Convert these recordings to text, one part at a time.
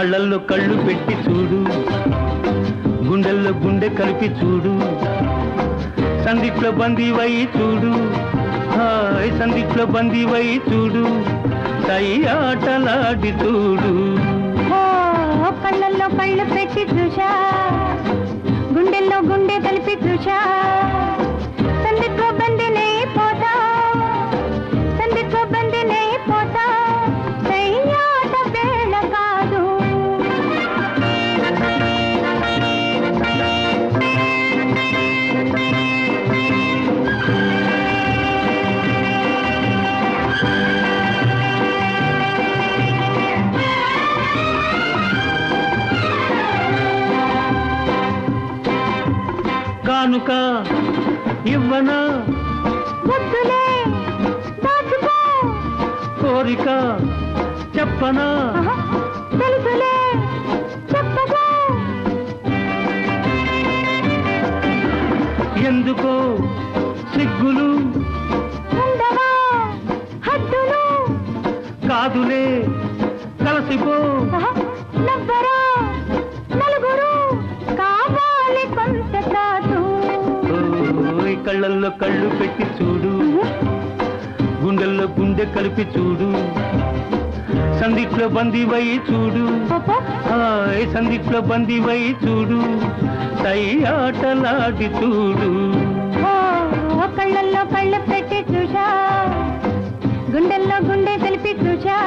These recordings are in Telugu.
కళ్ళల్లో కళ్ళు పెట్టి చూడు. గుండెల్లో గుండె కలిపి చూడు. సందిట్లో బందీవై చూడు. హాయ్ సందిట్లో బందీవై చూడు. సై ఆటలాడి చూడు. కళ్ళల్లో కళ్ళు పెట్టి చూశా. గుండెల్లో గుండె కలిపి చూశా. సందిట్లో బందినే పోతా. సందిట్లో బందినే కనుక ఇవ్వనా? కోరిక చెప్పనా? ఎందుకో సిగ్గులు? కాదులే కలసిపో. కళ్ళల్లో కళ్ళు పెట్టి చూడు. గుండెల్లో గుండె కలిపి చూడు. సందీప్లో బందీవై చూడు. సందీప్లో బందీవై చూడు. సై ఆటలాడి చూడు. కళ్ళల్లో కళ్ళు పెట్టి చూశా. గుండెల్లో గుండె కలిపి చూశా.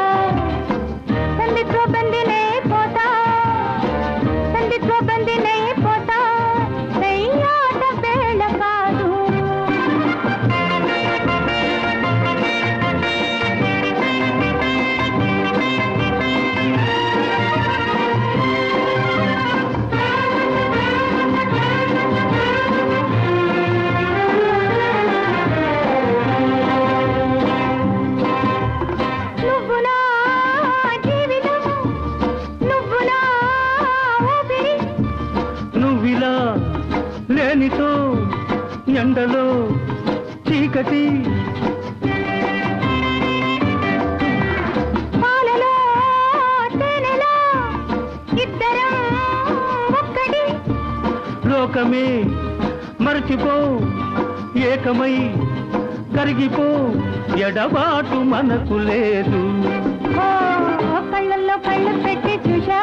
లేనితో ఎండలో చీకటి. లోకమే మరచిపో ఏకమై కరిగిపో ఎడబాటు మనకు లేదు. కళ్ళల్లో కళ్ళు పెట్టి చూశా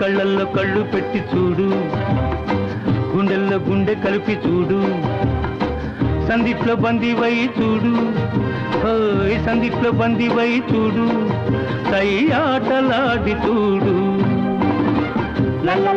కళ్ళల్లో కళ్ళు పెట్టి చూడు గుండెల్లో గుండె కలిపి చూడు సందిట్లో బందీవై చూడు ఓయ్ సందిట్లో బందీవై చూడు సై ఆటలాడి చూడు La